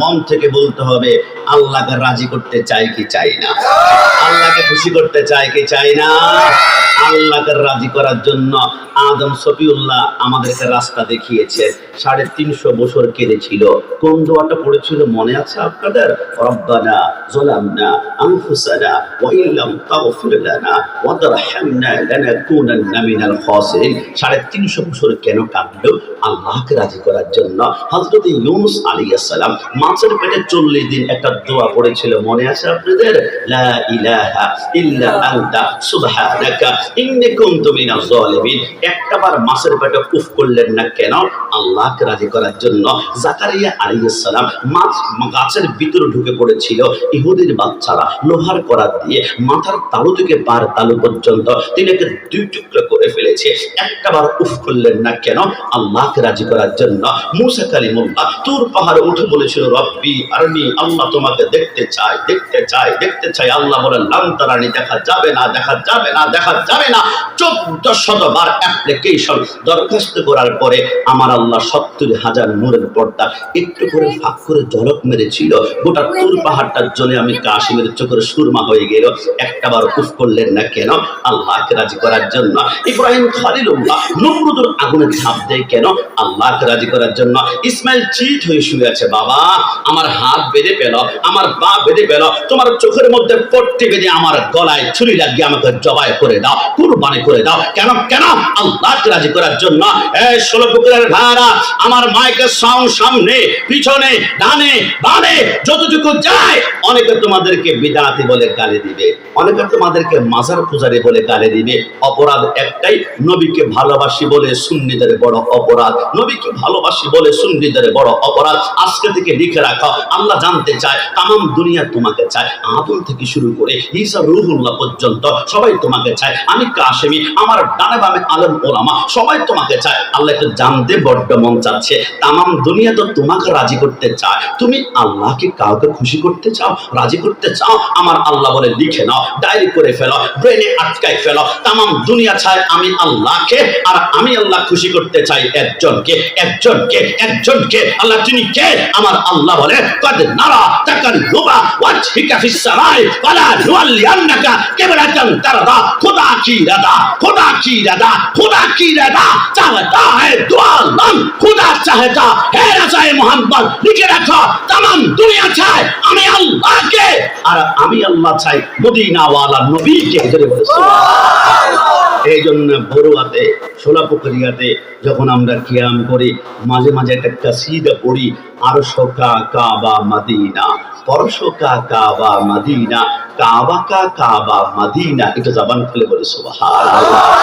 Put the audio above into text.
মন থেকে বলতে হবে, আল্লাহকে রাজি করতে চাই কি চাই না? আল্লাহকে খুশি করতে চাই কি চাই না? আল্লাহকে রাজি করার জন্য আদম সফিউল্লাহ আমাদেরকে রাস্তা দেখিয়েছে। সাড়ে তিনশো বছর কেঁদেছিল। কোন দোয়াটা পড়েছিল মনে আছে আপনাদের? রব্বানা জলামনা লানা খাসিরিন। সাড়ে তিনশো বছর কেন কাঁদলো আল্লাহকে রাজি করার জন্য। হযরত মাছের পেটে চল্লিশ দিন একটা দোয়া পড়েছিল। মনে আছে আপনাদের? লা ইলাহা ইল্লা আনতা, সুবহানাকা। ইন্নী কুনতু মিনাজ জালিমিন একটাবার মাছের পেটে উফ করলেন না কেন? আল্লাহকে রাজি করার জন্য জাকারিয়া আলাইহিস মাছ গাছের ভিতরে ঢুকে পড়েছিল। ইহুদির বাচ্চারা লোহার করাত দিয়ে মাথার তালু থেকে পার তালু পর্যন্ত তিনাকে দুই টুকরো করে ফেলেছে। একটাবার উফ করলেন না কেন? আল্লাহকে রাজি করার জন্য মুসা কালিমুল্লাহ তোর পাহাড়ে উঠে বলেছিল, রব্বি আরনি, আল্লাহ তোমাকে দেখতে চাই দেখতে চাই দেখতে চাই আল্লাহ বলেন লান্তারানি দেখা যাবে না, দেখা যাবে না, দেখা যাবে না। চোদ্দ শতবার অ্যাপ্লিকেশন দরখাস্ত করার পরে আমার আল্লাহ সত্তর হাজার নূরের পর্দা একটু করে ফাঁক করে জলক মেরেছিল। গোটা তুর পাহাড়টার জন্য আমি কাশ্মীর চোখের সুরমা হয়ে গেল। একটাবার উফ করলেন না কেন? আল্লাহকে রাজি করার জন্য। ইব্রাহিম খালিলুল্লাহ নমরুদুর আগুনে ঝাঁপ দেয় কেন? আল্লাহকে রাজি করার জন্য। ইসমাইল চিট হয়ে শুয়ে আছে, বাবা, আমার হাত বেঁধে পেল আমার পা বেঁধে পেল তোমার চোখের মধ্যে পট্টি বেঁধে আমার গলায় ছুরি লাগিয়ে আমাকে জবাই করে দাও। কুরবানি করে দাও। কেন কেন? আল্লাহকে রাজি করার জন্য। এই ষোলো পুকুরের ভাড়া আমার মাইকের সাউন্ড সামনে, পিছনে, ডানে, বামে, যতটুকু যায়, অনেকে তোমাদেরকে বিদাতি বলে গালি দিবে। অনেকে তোমাদেরকে মাজার পূজারি বলে গালি দিবে। অপরাধ একটাই, নবীকে ভালোবাসি বলে সুন্নিদের বড় অপরাধ। নবীকে ভালোবাসি বলে সুন্নিদের বড় অপরাধ। আজকে থেকে লিখে রাখো, আল্লাহ জানতে চায় তাম দুনিয়া তোমাকে চায়। আদম থেকে শুরু করে ঈসা, রুহুল্লাহ পর্যন্ত সবাই তোমাকে চায়। আমি কাশেমি, আমার ডানে বামে আলম ওলামা, সবাই তোমাকে চায়। আল্লাহ একটু জানতে বড্ড মন চাচ্ছে। তাম দুনিয়া তো তোমাকে রাজি করতে চায়। তুমি আল্লাহকে কাউকে খুশি করতে চাও, রাজি করতে চাও? আমার আল্লাহ বলে লিখে নাও, ডায়েরি করে ফেলো, ব্রেনে আটকাই ফেলো। তাম দুনিয়া চায় আমি আল্লাহকে, আর আমি আল্লাহ খুশি করতে চাই একজনকে একজনকে একজনকে। আল্লাহ তিনি কে? আমার আল্লাহ বলে, কদ নারা তাকাল লুবা ওয়াজহিকা ফিস সামাই ওয়ালা নুয়াল্লিয়ান্নাকা কিবলাতান তারদা, খুদা চিরা দা খোদা চিরা দা খোদা চিরা দা চাহতা হে দুয়া নাম খোদা চাহতা হে রাজায়ে মোহাম্মদ, লিখে রাখো তাম দুনিয়া চায় আমি আল্লাহকে, আর আমি আল্লাহ চাই মদিনাওয়ালা নবীকে ধরে বলে। এই জন্য বড়ুয়াতে সোলাপুকুরিয়াতে যখন আমরা কিয়াম করি, মাঝে মাঝে একটা কাসিদা পড়ি আর শোকা কাবা মাদিনা, পরশোকা কাবা মাদিনা কাবা কা কাবা মাদিনা, এটা জাবান খুলে বলে সুবহানাল্লাহ।